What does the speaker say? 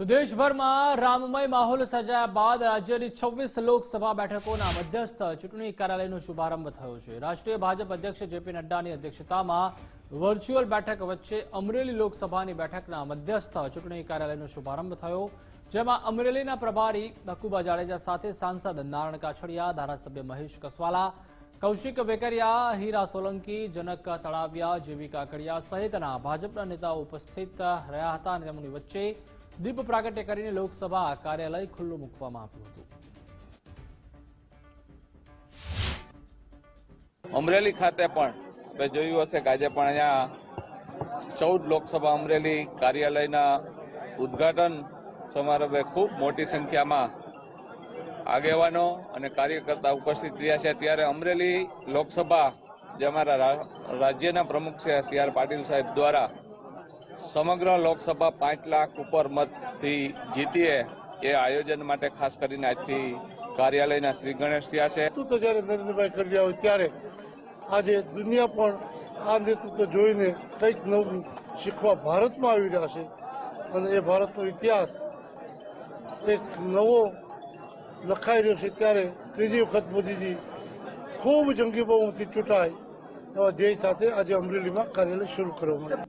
તો દેશભરમાં રામમય માહોલ સર્જાયા બાદ રાજ્યની છવ્વીસ લોકસભા બેઠકોના મધ્યસ્થ ચૂંટણી કાર્યાલયનો શુભારંભ થયો છે. રાષ્ટ્રીય ભાજપ અધ્યક્ષ જેપી નડ્ડાની અધ્યક્ષતામાં વર્ચ્યુઅલ બેઠક વચ્ચે અમરેલી લોકસભાની બેઠકના મધ્યસ્થ ચૂંટણી કાર્યાલયનો શુભારંભ થયો, જેમાં અમરેલીના પ્રભારી નકુબા જાડેજા સાથે સાંસદ નારાયણ કાછડિયા, ધારાસભ્ય મહેશ કસવાલા, કૌશિક વેકરિયા, હીરા સોલંકી, જનક તળાવિયા જેવી કાકડિયા સહિતના ભાજપના નેતાઓ ઉપસ્થિત રહ્યા હતા અને તેમની વચ્ચે દીપ પ્રાગટ્ય કરીને લોકસભા કાર્યાલય ખુલ્લું મૂકવામાં આવ્યું હતું. અમરેલી ખાતે પણ આપણે જોયું હશે કે આજે પણ અહીંયા ચૌદ લોકસભા અમરેલી કાર્યાલયના ઉદ્ઘાટન સમારંભે ખૂબ મોટી સંખ્યામાં આગેવાનો અને કાર્યકર્તા ઉપસ્થિત રહ્યા છે. ત્યારે અમરેલી લોકસભા જે અમારા રાજ્યના પ્રમુખ છે, સી આર પાટીલ સાહેબ દ્વારા સમગ્ર લોકસભા પાંચ લાખ ઉપર મતથી જીતીએ એ આયોજન માટે ખાસ કરીને આજથી કાર્યાલયના શ્રી ગણેશ થયા છે. નેતૃત્વ જ્યારે નરેન્દ્રભાઈ કરી રહ્યા હોય ત્યારે આજે દુનિયા પણ આ નેતૃત્વ જોઈને કંઈક નવું શીખવા ભારતમાં આવી રહ્યા છે. અને એ ભારતનો ઇતિહાસ એક નવો લખાઈ રહ્યો છે ત્યારે ત્રીજી વખત મોદીજી ખૂબ જંગી બહુમતી ચૂંટાય એવા ધ્યેય સાથે આજે અમરેલીમાં કાર્યાલય શરૂ કરવામાં